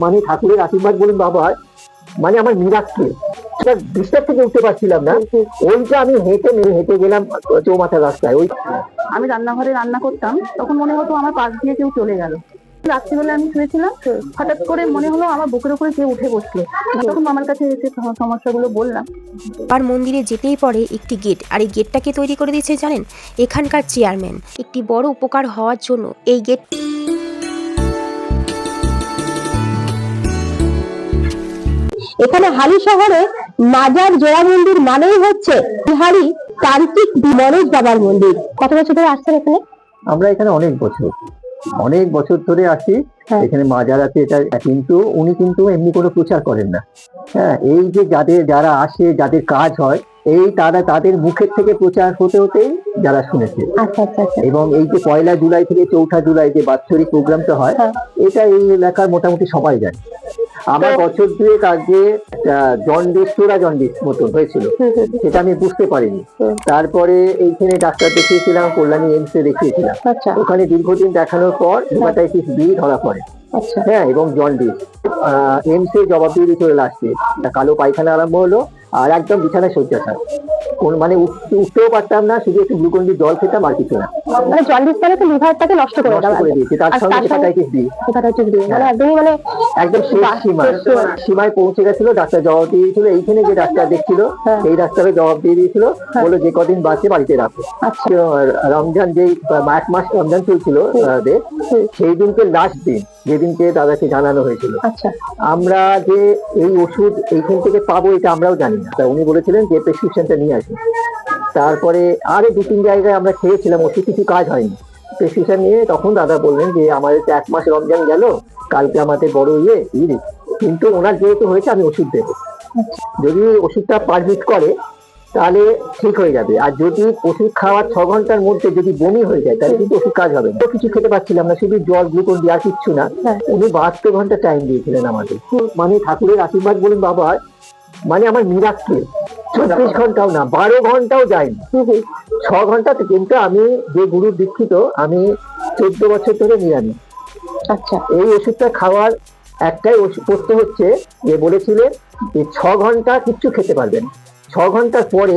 মানে ঠাকুরের আশীর্বাদ বলুন বাবা মানে আমার মিরাক্কে থেকে উঠতে পারছিলাম না। ওইটা আমি হেঁটে মেরে হেঁটে গেলাম চৌমাথা রাস্তায়। ওই আমি রান্নাঘরে রান্না করতাম তখন মনে হতো আমার পাশ দিয়ে কেউ চলে গেল। রাত্রিবেলা আমি শুয়েছিলাম হঠাৎ করে মনে হলো আমার বুকের উপরে কেউ উঠে বসল। তখন আমার কাছে এসে সম- সমস্যাগুলো বললাম। আর মন্দিরে যেতেই পরে একটি গেট আর এই গেটটাকে তৈরি করে দিয়েছে জানেন? এখানকার চেয়ারম্যান। একটি বড় উপকার হওয়ার জন্য এই গেট এখানে হালি শহরে মাজার জোড়া মন্দির মানেই হচ্ছে বিহারি তান্ত্রিক মনোজ বাবার মন্দির। কত বছর ধরে আসছেন এখানে? আমরা এখানে অনেক বছর অনেক বছর ধরে আসি। হ্যাঁ। এখানে মাজার আছে এটা কিন্তু উনি কিন্তু এমনি কোনো প্রচার করেন না। হ্যাঁ এই যে যাদের যারা আসে যাদের কাজ হয় এই তারা তাদের মুখের থেকে প্রচার হতে হতেই যারা শুনেছে। আচ্ছা আচ্ছা আচ্ছা। এবং এই যে পয়লা জুলাই থেকে চৌঠা জুলাই যে বাৎসরিক প্রোগ্রামটা হয় হ্যাঁ। এটা এই এলাকার মোটামুটি সবাই জানে। আমার বছর দুয়েক আগে জন্ডিস চোরা জন্ডিস মতন হয়েছিল। সেটা আমি বুঝতে পারিনি। তারপরে এইখানে ডাক্তার দেখিয়েছিলাম কল্যাণী এমস এ দেখিয়েছিলাম। আচ্ছা। ওখানে দীর্ঘদিন দেখানোর পর হেপাটাইটিস বি ধরা পড়ে। আচ্ছা। হ্যাঁ এবং জন্ডিস এমস এ জবাব দিয়ে দিয়েছিল লাস্টে কালো পায়খানা আরম্ভ হলো আর একদম বিছানায় শয্যা থাক কোন মানে উঠতে- উঠতেও পারতাম না শুধু একটু গ্লুকন ডি জল খেতাম আর কিছু না। মানে জন্ডিস মানে তো লিভারটাকে নষ্ট করে দেওয়া করে দিয়েছে তার সঙ্গে হেপাটাইটিস বি হেপাটাইটিস বি মানে একদমই মানে একদম শেষ সীমা। সীমায় পৌঁছে গেছিল ডাক্তার জবাব দিয়ে দিয়েছিল এইখানে যে ডাক্তার দেখছিল হ্যাঁ। সেই ডাক্তারের জবাব দিয়ে দিয়েছিল বলল যে কদিন বাঁচে বাড়িতে রাখো। আচ্ছা। রমজান যেই এক মাস রমজান চলছিল সেই দিনকে লাস্ট দিন যেদিনকে দাদাকে জানানো হয়েছিল। আচ্ছা। আমরা যে এই ওষুধ এইখান থেকে পাবো এটা আমরাও জানি না। উনি বলেছিলেন যে প্রেসক্রিপশনটা নিয়ে আসুন তারপরে আরও দু তিন জায়গায় আমরা খেয়েছিলাম ওষুধ কিছু কাজ হয়নি। প্রেসক্রিপশন নিয়ে তখন দাদা বললেন যে আমাদের তো এক মাস রমজান গেল কালকে আমাদের বড় ইয়ে ঈদ। কিন্তু ওনার যেহেতু হয়েছে আমি ওষুধ দেবো। যদি ওষুধটা পারমিট করে তাহলে ঠিক হয়ে যাবে। আর যদি ওষুধ খাওয়ার ছ ঘণ্টার মধ্যে যদি বমি হয়ে যায় তাহলে কিন্তু ওষুধ কাজ হবে না। তো কিছু খেতে পাচ্ছিলাম না শুধু জল গ্লুকন দেওয়া কিচ্ছু না। হ্যাঁ। উনি বাহাত্তর ঘণ্টা টাইম দিয়েছিলেন আমাদের মানে ঠাকুরের আশীর্বাদ বলুন বাবা মানে আমার মিরাক্কে চব্বিশ ঘন্টাও না বারো ঘন্টাও যায়নি। ছ ঘন্টাতে কিন্তু আমি যে গুরুর দীক্ষিত আমি চোদ্দ বছর ধরে আচ্ছা। এই ওষুধটা খাওয়ার একটাই হচ্ছে যে বলেছিলেন যে ছ ঘণ্টা কিচ্ছু খেতে পারবেন ছ ঘণ্টার পরে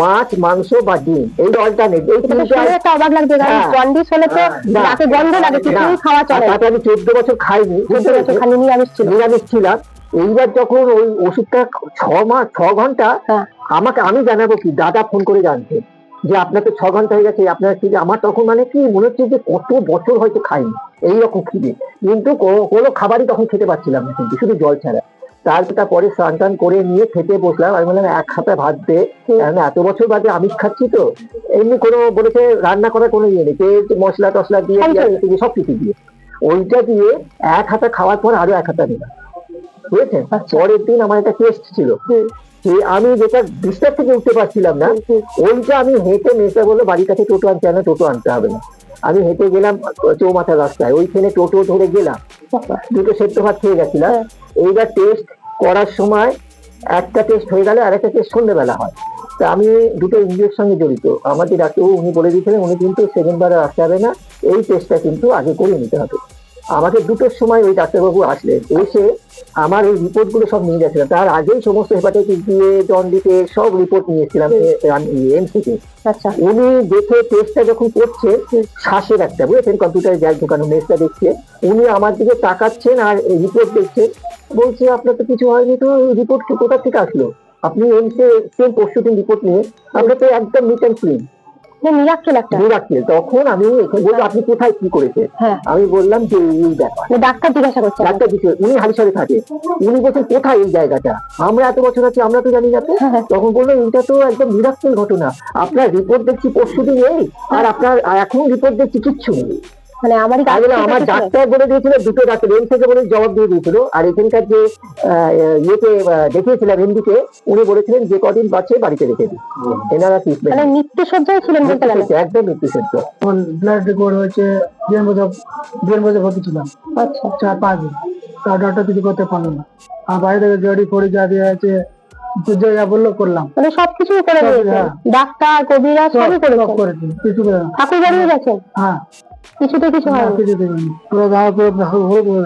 মাছ মাংস বা ডিম এই অল্টারনেট এই এটা তো তিনটে শুনে একটা অবাক লাগছে হ্যাঁ। জন্ডিস হলে তো না, গন্ধ লাগে কিছুই খাওয়া চলে। আমি চোদ্দ বছর খাইনি চোদ্দ বছর নিরামিষ ছিল। নিরামিষ ছিলাম। এইবার যখন ওই ওষুধটা ছ মাস ছ ঘণ্টা হ্যাঁ। আমাকে আমি জানাব কি দাদা ফোন করে জানছে যে আপনার তো ছ ঘণ্টা হয়ে গেছে আপনার কি আমার তখন মানে কি মনে হচ্ছে যে কত বছর হয়তো খাইনি এইরকম খিদে কিন্তু কোনো খাবারই তখন খেতে পারছিলাম না কিন্তু শুধু জল ছাড়া। তারপর পরে স্নান টান করে নিয়ে খেতে বসলাম আমি বললাম এক হাতে ভাত দে এত বছর বাদে আমিষ খাচ্ছি তো? এমনি কোনো বলেছে রান্না করার কোনো ইয়ে নেই তেল মশলা টসলা দিয়ে সব কিছু দিয়ে। ওইটা দিয়ে এক হাতা খাওয়ার পর আরও এক হাতা দিলাম। বুঝেছেন পরের দিন আমার একটা টেস্ট ছিল। যে আমি যেটা বিস্তার থেকে উঠতে পারছিলাম না ওইটা আমি হেঁটে মেসা বলল বাড়ির কাছে টোটো আনতে হবে না, টোটো আনতে হবে না। আমি হেঁটে গেলাম চৌমাথা রাস্তায়। ওইখানে টোটো ধরে গেলাম। দুটো সেদ্ধ ভাত খেয়ে গেছিলাম। হ্যাঁ। এইবার টেস্ট করার সময় একটা টেস্ট হয়ে গেলে আর একটা টেস্ট সন্ধ্যেবেলা হয়। তা আমি দুটো ইঞ্জিওর সঙ্গে জড়িত। আমাদের ডাক্তারবাবু উনি বলে দিয়েছিলেন উনি কিন্তু সেকেন্ড বারে আসতে হবে না। এই টেস্টটা কিন্তু আগে করে নিতে হবে। আমাকে দুটোর সময় ওই ডাক্তারবাবু আসলেন। এসে আমার এই রিপোর্টগুলো সব নিয়ে গেছিলাম তার আগেই সমস্ত হেপাটাইটিস দিয়ে জন্ডিসে সব রিপোর্ট নিয়েছিলাম এমসিতে। আচ্ছা। উনি দেখে টেস্টটা যখন করছে শ্বাসের একটা বুঝেছেন? কম্পিউটারে যাই ঢোকানো মেসটা দেখছে। উনি আমার দিকে তাকাচ্ছেন আর রিপোর্ট দেখছেন বলছে আপনার তো কিছু হয়নি তো রিপোর্ট কোথা থেকে আসলো? আপনি এমসে সেম পরশু দিন রিপোর্ট নিয়ে আপনার তো একদম নিট অ্যান্ড ক্লিন তখন আমি আপনি কোথায় কি করেছে হ্যাঁ। আমি বললাম যে এই ব্যাপার। ডাক্তার জিজ্ঞাসা করছে। ডাক্তার কিছু উনি হালিশহরে থাকে। উনি বলছেন কোথায় এই জায়গাটা? আমরা এত বছর আছি আমরা তো জানি না হ্যাঁ। তখন বলল এটা তো একদম মিরাক্কেল ঘটনা। আপনার রিপোর্ট দেখছি পরশু দিন এই আর আপনার এখন রিপোর্ট দেখছি কিচ্ছু নেই। মানে আমারই আমার ডাক্তার বলে দিয়েছিল দুটো ডাক্তার এম থেকে বলে জবাব দিয়ে দিয়েছিল। আর এখানকার যে ইয়েকে দেখিয়েছিলাম এমডিকে উনি বলেছিলেন যে কদিন বাচ্চা বাড়িতে রেখে দিই এনারা মানে ট্রিটমেন্ট নিত্য সজ্জায় ছিলেন বলতে গেলে। একদম ব্লাড রিপোর্ট হয়েছে দেড় বছর দেড় বছর ভর্তি ছিলাম। আচ্ছা। চার পাঁচ দিন। তার ডক্টর কিছু করতে পারল না। আর বাড়ি থেকে জড়ি ফড়ি যা দিয়ে আছে যা বলল করলাম। মানে সবকিছু করে দিয়েছে। হ্যাঁ। ডাক্তার কবিরা সবই করে না। ঠাকুর বাড়িও গেছেন? হ্যাঁ। কিছু পুরো পুরো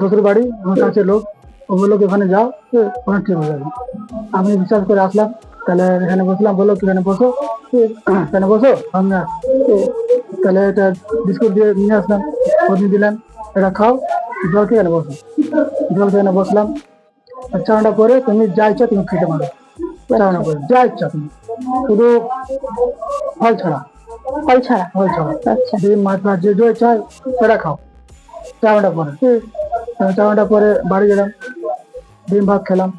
শ্বশুর বাড়ি আমার কাছে লোক। ও বলল ওখানে যাও ওখানে ঠিক হয়ে যাবে। আমি বিশ্বাস করে আসলাম। তাহলে এখানে বসলাম বলল এখানে বসো। এখানে বসো সামনে তাহলে এটা বিস্কুট দিয়ে নিয়ে আসলাম ওদিন দিলেন এটা খাও জল খেয়ে এখানে বসো। জল খেয়ে বসলাম। চানাটা করে তুমি যা ইচ্ছা তুমি খেতে পারো। চানাটা করে যা ইচ্ছা তুমি। শুধু ফল ছাড়া। ফল ছাড়া। ফল ছাড়া। আচ্ছা। ডিম মাছ মাছ যে জয় চাই সেটা খাও। চা ঘণ্টা পরে চা ঘণ্টা পরে বাড়ি গেলাম ডিম ভাত খেলাম।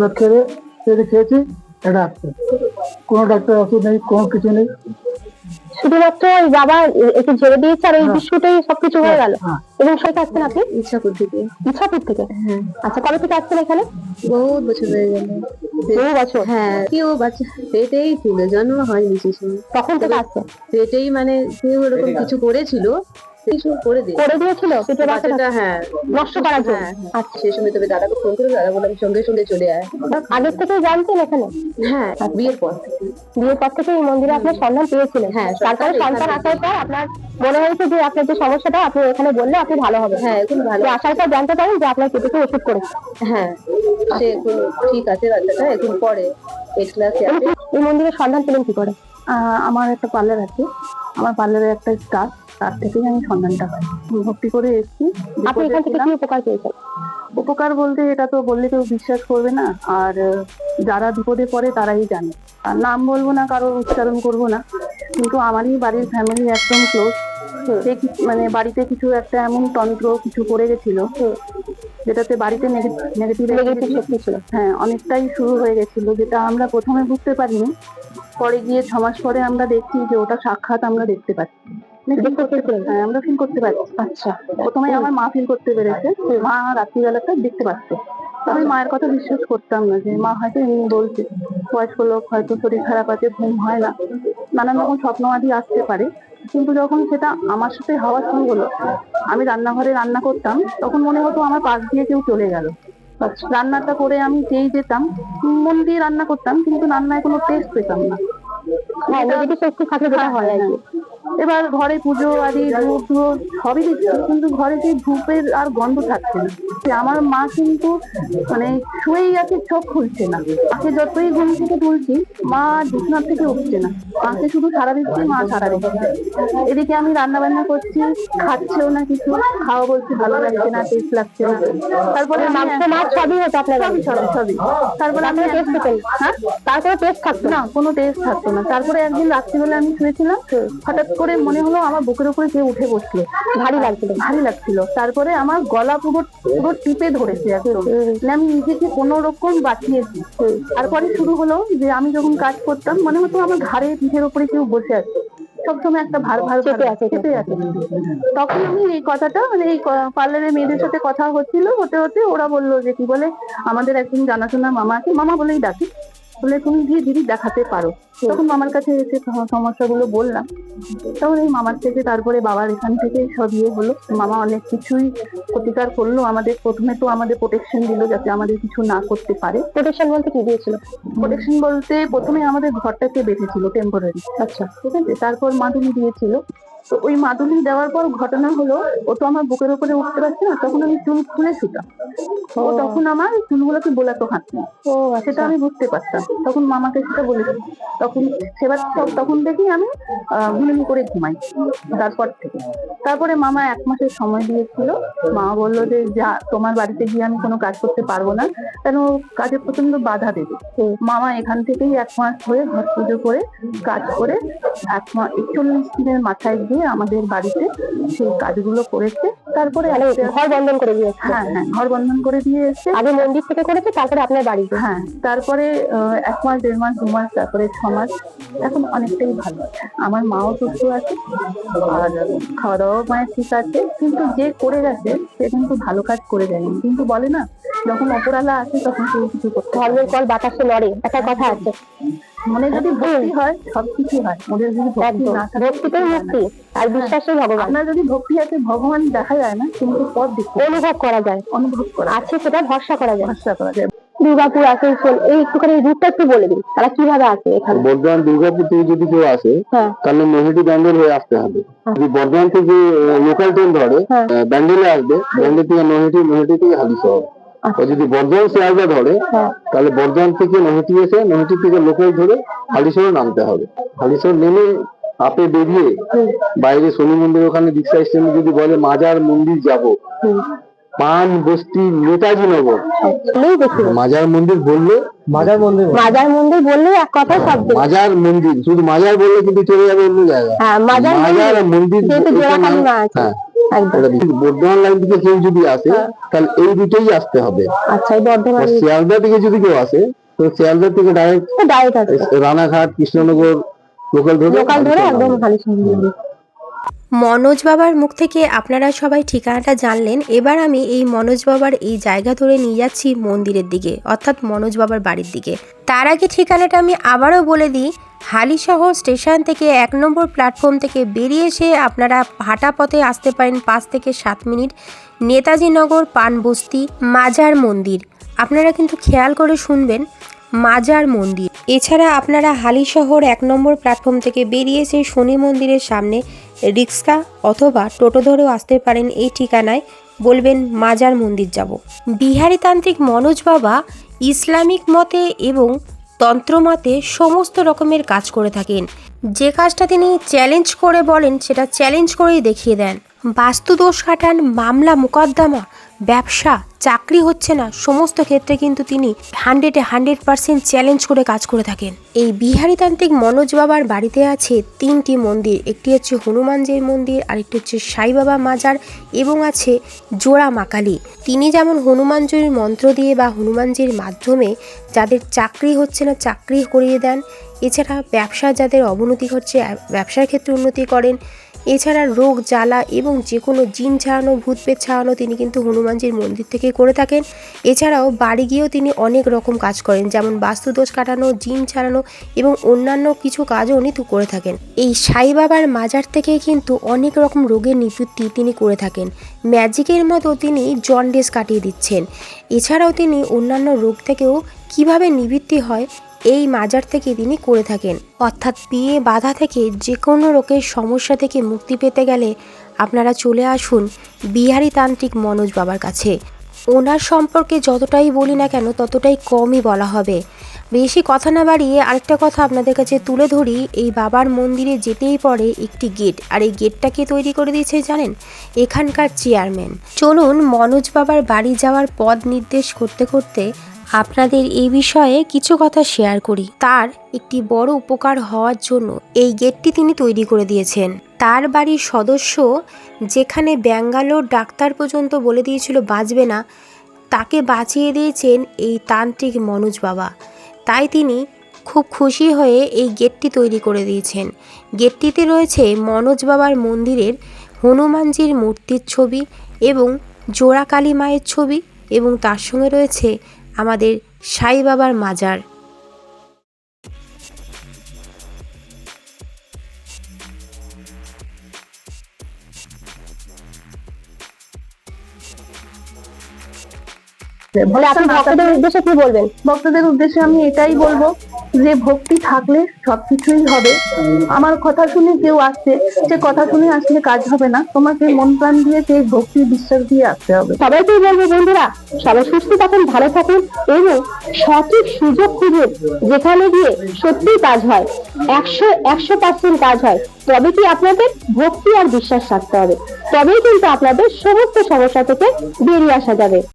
ভাত খেয়ে খেয়ে খেয়েছি এটা আসছে কোনো ডাক্তার ওষুধ নেই কোনো কিছু নেই। শুধুমাত্র ওই বাবা একে ঝেড়ে দিয়েছে আর ওই বিস্কুটেই সবকিছু হয়ে গেল। হ্যাঁ। এবং সেটা আসছেন আপনি? ইচ্ছাপুর থেকে। ইচ্ছাপুর থেকে? আচ্ছা কবে থেকে আসছেন এখানে? বহুত বছর হয়ে গেল। বহু বছর? হ্যাঁ কি ও বাচ্চা পেটেই ছিল জন্ম হয়নি শিশু। তখন থেকে আসছে পেটেই মানে কেউ এরকম কিছু করেছিল কিছু করে দিয়ে করে দিয়েছিল বাচ্চাটা হ্যাঁ নষ্ট করার জন্য। হ্যাঁ, হ্যাঁ। আচ্ছা সেই সময় তবে দাদাকে ফোন করে দাদা বললাম সঙ্গে সঙ্গে চলে আয়। আগের থেকে জানতেন এখানে? হ্যাঁ বিয়ের পর বিয়ের পর থেকে এই মন্দিরে আপনার সন্ধান পেয়েছিলেন? হ্যাঁ, তারপরে সন্তান সন্তান আসার পর আপনার মনে হয়েছে যে আপনার যে সমস্যাটা আপনি এখানে বললে আপনি ভালো হবে। হ্যাঁ এখন ভালো। আসার পর জানতে পারেন যে আপনার পেটে ওষুধ করেছে হ্যাঁ সে এখন ঠিক আছে বাচ্চাটা এখন পরে এইট ক্লাসে আছে এই মন্দিরের সন্ধান পেলেন কি করে? আহ, আমার একটা পার্লার আছে। আমার পার্লারের একটা স্টাফ তার থেকেই আমি সন্ধানটা পাই। ভক্তি করে এসেছি। আপনি এখান থেকে কি উপকার পেয়েছেন? উপকার বলতে এটা তো বললে কেউ বিশ্বাস করবে না। আর যারা বিপদে পড়ে তারাই জানে। আর নাম বলব না কারোর উচ্চারণ করব না। কিন্তু আমারই বাড়ির ফ্যামিলি একদম ক্লোজ সে মানে বাড়িতে কিছু একটা এমন তন্ত্র কিছু করে গেছিল যেটাতে বাড়িতে নেগেটিভ নেগেটিভ শক্তি ছিল। হ্যাঁ অনেকটাই শুরু হয়ে গেছিল যেটা আমরা প্রথমে বুঝতে পারিনি। পরে গিয়ে ছ মাস পরে আমরা দেখছি যে ওটা সাক্ষাৎ আমরা দেখতে পাচ্ছি। করতে। হ্যাঁ আমরা ফিল করতে পারছি আচ্ছা প্রথমে আমার মা ফিল করতে পেরেছে মা রাত্রিবেলাটা দেখতে পাচ্ছে। আমি মায়ের কথা বিশ্বাস করতাম না যে মা হয়তো এমনি বলছে। বয়স্ক লোক হয়তো শরীর খারাপ আছে ঘুম হয় না। নানান রকম স্বপ্ন আদি আসতে পারে। কিন্তু যখন সেটা আমার সাথে হওয়া শুরু হলো আমি রান্নাঘরে রান্না করতাম তখন মনে হতো আমার পাশ দিয়ে কেউ চলে গেল। রান্নাটা করে আমি যেই যেতাম। মন দিয়ে রান্না করতাম কিন্তু রান্নায় কোনো টেস্ট পেতাম না। হ্যাঁ। এবার ঘরে পুজো আদি ধূপ ধূপ সবই দিচ্ছি কিন্তু ঘরে সেই ধূপের আর গন্ধ থাকছে না। আমার মা কিন্তু মানে শুয়েই আছে চোখ খুলছে না। মাকে যতই ঘুম থেকে তুলছি মা বিছনার থেকে উঠছে না। মাকে শুধু সারা দিচ্ছি মা সারা দিচ্ছে। এদিকে আমি রান্না বান্না করছি খাচ্ছেও না কিছু খাওয়া বলছি ভালো লাগছে না টেস্ট লাগছে না। তারপরে মাংস মাছ সবই হতো আপনার সবই সবই সবই। তারপরে আমি টেস্ট পেতেন হ্যাঁ? তারপরে টেস্ট থাকতো না? না কোনো টেস্ট থাকতো না। তারপরে একদিন রাত্রিবেলা আমি শুয়েছিলাম হঠাৎ করে মনে হলো আমার বুকের উপরে কেউ উঠে বসল। ভারী লাগছিল। ভারী লাগছিল। তারপরে আমার গলা পুরো পুরো টিপে ধরেছে একদম। মানে আমি নিজেকে কোনো রকম বাঁচিয়েছি। তারপরে শুরু হলো যে আমি যখন কাজ করতাম মনে হতো আমার ঘাড়ে পিঠের উপরে কেউ বসে আছে। সবসময় একটা ভার ভার চেপে আছে। চেপে আছে। তখন আমি এই কথাটা মানে এই পার্লারের মেয়েদের সাথে কথা হচ্ছিল হতে হতে ওরা বলল যে কি বলে? আমাদের একজন জানাশোনা মামা আছে। মামা বলেই ডাকি। বলে তুমি গিয়ে দিদি দেখাতে পারো। তখন মামার কাছে এসে সম- সমস্যাগুলো বললাম। তখন এই মামার থেকে তারপরে বাবার এখান থেকে সব ইয়ে হলো। মামা অনেক কিছুই প্রতিকার করল আমাদের। প্রথমে তো আমাদের প্রোটেকশন দিল যাতে আমাদের কিছু না করতে পারে। প্রোটেকশন বলতে কি দিয়েছিল? প্রোটেকশন বলতে প্রথমে আমাদের ঘরটাকে বেঁধেছিল টেম্পোরারি আচ্ছা। ঠিক আছে? তারপর মাদুলি দিয়েছিল তো ওই মাদুলি দেওয়ার পর ঘটনা হলো ও তো আমার বুকের উপরে উঠতে পারছে না তখন আমি চুল খুলে শুতাম। ও তখন আমার চুলগুলোকে বোলাতো হাত। ও সেটা আমি বুঝতে পারতাম। তখন মামাকে সেটা বলেছি। তখন সেবার তখন থেকেই আমি ঘুমিয়ে করে ঘুমাই তারপর থেকে। তারপরে মামা এক মাসের সময় দিয়েছিল। মা বলল যে যা তোমার বাড়িতে গিয়ে আমি কোনো কাজ করতে পারব না। কেন কাজে প্রচণ্ড বাধা দেবে। মামা এখান থেকেই এক মাস হয়ে ঘর পুজো করে কাজ করে এক মাস একচল্লিশ দিনের মাথায় গিয়ে আমাদের বাড়িতে সেই কাজগুলো করেছে। তারপরে মানে ঘর বন্ধন করে দিয়েছে হ্যাঁ হ্যাঁ ঘর বন্ধন করে দিয়ে এসছে। আগে মন্দির থেকে করেছে তারপরে আপনার বাড়িতে হ্যাঁ তারপরে এক মাস দেড় মাস দু মাস তারপরে ছ মাস এখন অনেকটাই ভালো। আছে আমার মাও সুস্থ আছে আর খাওয়া দাওয়াও মায়ের ঠিক আছে কিন্তু যে করে গেছে সে কিন্তু ভালো কাজ করে যায়নি। কিন্তু বলে না যখন অপরালা আসে তখন কেউ কিছু করতে ধর্মের কল বাতাসে লড়ে একটা কথা আছে। মনে যদি ভক্তি হয় সবকিছু হয়। ওদের যদি ভক্তি না থাকে ভক্তিতেই মুক্তি আর বিশ্বাসই ভগবান। আপনার যদি ভক্তি আছে ভগবান দেখা যায় না কিন্তু পথ দেখতে অনুভব করা যায়। অনুভব করা আছে সেটা ভরসা করা যায়। ভরসা করা যায়। দুর্গাপুর আসানসোল এই একটুখানি রুটটা একটু বলে দিন তারা কীভাবে আসে এখানে? বর্ধমান দুর্গাপুর থেকে যদি কেউ আসে হ্যাঁ। তাহলে নৈহাটি ব্যান্ডেল হয়ে আসতে হবে। যদি বর্ধমান থেকে লোকাল ট্রেন ধরে হ্যাঁ। ব্যান্ডেলে আসবে ব্যান্ডেল থেকে নৈহাটি নৈহাটি থেকে হালিশহর আচ্ছা। আর যদি বর্ধমান শিয়ালদা ধরে হ্যাঁ। তাহলে বর্ধমান থেকে নৈহাটি এসে নৈহাটি থেকে লোকাল ধরে হালিশহর নামতে হবে। হালিশহর নেমে আপে বেরিয়ে বাইরে শনি মন্দির ওখানে দীক্ষা স্টেশনে যদি বলে মাজার মন্দির যাব। পান বস্তি নেতাজি নগর। মাজার মন্দির বললে মাজার মন্দির মাজার মন্দির বললে এক কথা সব মাজার মন্দির শুধু মাজার বললে কিন্তু চলে যাবে অন্য জায়গায়। হ্যাঁ মাজার মাজার মন্দির হ্যাঁ। বর্ধমান লাইন থেকে কেউ যদি আসে তাহলে এই রুটেই আসতে হবে। আচ্ছা বর্ধমান শিয়ালদা থেকে যদি কেউ আসে তো শিয়ালদা থেকে ডাইরেক্ট ডাইরেক্ট আছে রানাঘাট কৃষ্ণনগর লোকাল ধরে লোকাল ধরে একদম মনোজ বাবার মুখ থেকে আপনারা সবাই ঠিকানাটা জানলেন। এবার আমি এই মনোজ বাবার এই জায়গা ধরে নিয়ে যাচ্ছি মন্দিরের দিকে অর্থাৎ মনোজ বাবার বাড়ির দিকে। তার আগে ঠিকানাটা আমি আবারও বলে দিই। হালিশহর স্টেশন থেকে এক নম্বর প্ল্যাটফর্ম থেকে বেরিয়ে এসে আপনারা হাঁটা পথে আসতে পারেন পাঁচ থেকে সাত মিনিট। নেতাজি নগর পানবস্তি, মাজার মন্দির। আপনারা কিন্তু খেয়াল করে শুনবেন, মাজার মন্দির। এছাড়া আপনারা হালিশহর এক নম্বর প্ল্যাটফর্ম থেকে বেরিয়ে এসে শনি মন্দিরের সামনে রিক্সা অথবা টোটো ধরেও আসতে পারেন এই ঠিকানায়। বলবেন, মাজার মন্দির যাব। বিহারীতান্ত্রিক মনোজ বাবা ইসলামিক মতে এবং তন্ত্রমতে সমস্ত রকমের কাজ করে থাকেন। যে কাজটা তিনি চ্যালেঞ্জ করে বলেন, সেটা চ্যালেঞ্জ করেই দেখিয়ে দেন। বাস্তুদোষ কাটান মামলা মোকদ্দমা ব্যবসা, চাকরি হচ্ছে না। সমস্ত ক্ষেত্রে কিন্তু তিনি হান্ড্রেডে হান্ড্রেড পার্সেন্ট চ্যালেঞ্জ করে কাজ করে থাকেন। এই বিহারীতান্ত্রিক মনোজ বাবার বাড়িতে আছে তিনটি মন্দির। একটি হচ্ছে হনুমানজির মন্দির, আরেকটি হচ্ছে সাই বাবা মাজার এবং আছে জোড়া মাকালি। তিনি যেমন হনুমানজির মন্ত্র দিয়ে বা হনুমানজির মাধ্যমে যাদের চাকরি হচ্ছে না, চাকরি করিয়ে দেন। এছাড়া ব্যবসা যাদের অবনতি ঘটছে, ব্যবসার ক্ষেত্রে উন্নতি করেন। এছাড়া রোগ, জ্বালা এবং যে কোনো জিন ছাড়ানো ভূতপেট ছাড়ানো তিনি কিন্তু হনুমানজির মন্দির থেকে করে থাকেন। এছাড়াও বাড়ি গিয়েও তিনি অনেক রকম কাজ করেন, যেমন বাস্তুদোষ কাটানো, জিন ছাড়ানো এবং অন্যান্য কিছু কাজও উনি করে থাকেন। এই সাই বাবার মাজার থেকে কিন্তু অনেক রকম রোগের নিবৃত্তি তিনি করে থাকেন। ম্যাজিকের মতো তিনি জন্ডিস কাটিয়ে দিচ্ছেন। এছাড়াও তিনি অন্যান্য রোগ থেকেও কীভাবে নিবৃত্তি হয় এই মাজার থেকে তিনি করে থাকেন। অর্থাৎ বিয়ে বাধা থেকে যে কোনো রোগের সমস্যা থেকে মুক্তি পেতে গেলে আপনারা চলে আসুন বিহারি তান্ত্রিক মনোজ বাবার কাছে। ওনার সম্পর্কে যতটাই বলি না কেন, ততটাই কমই বলা হবে। বেশি কথা না বাড়িয়ে আরেকটা কথা আপনাদের কাছে তুলে ধরি, এই বাবার মন্দিরে যেতেই পড়ে একটি গেট, আর এই গেটটা গেটটাকে তৈরি করে দিয়েছে জানেন? এখানকার চেয়ারম্যান। চলুন মনোজ বাবার বাড়ি যাওয়ার পথ নির্দেশ করতে করতে আপনাদের এই বিষয়ে কিছু কথা শেয়ার করি। তার একটি বড় উপকার হওয়ার জন্য এই গেটটি তিনি তৈরি করে দিয়েছেন। তার বাড়ির সদস্য যেখানে ব্যাঙ্গালোর ডাক্তার পর্যন্ত বলে দিয়েছিল, বাঁচবে না। তাকে বাঁচিয়ে দিয়েছেন এই তান্ত্রিক মনোজ বাবা। তাই তিনি খুব খুশি হয়ে এই গেটটি তৈরি করে দিয়েছেন। গেটটিতে রয়েছে মনোজ বাবার মন্দিরের হনুমানজির মূর্তির ছবি এবং জোড়া কালী মায়ের ছবি এবং তার সঙ্গে রয়েছে আমাদের সাই বাবার মাজার। বলে আপনি ভক্তদের উদ্দেশ্যে কি বলবেন? ভক্তদের উদ্দেশ্যে আমি এটাই বলব যে ভক্তি থাকলে সবকিছুই হবে। আমার কথা শুনে কেউ আসছে যে কথা শুনে আসলে কাজ হবে না। তোমাকে মন প্রাণ দিয়ে সেই ভক্তি বিশ্বাস দিয়ে আসতে হবে। সবাইকেই বলব বন্ধুরা, সবাই সুস্থ থাকুন, ভালো থাকুন এবং সঠিক সুযোগ খুঁজুন, যেখানে গিয়ে সত্যিই কাজ হয়, একশো একশো পার্সেন্ট কাজ হয়। তবে কি আপনাদের ভক্তি আর বিশ্বাস রাখতে হবে? তবেই কিন্তু আপনাদের সমস্ত সমস্যা থেকে বেরিয়ে আসা যাবে।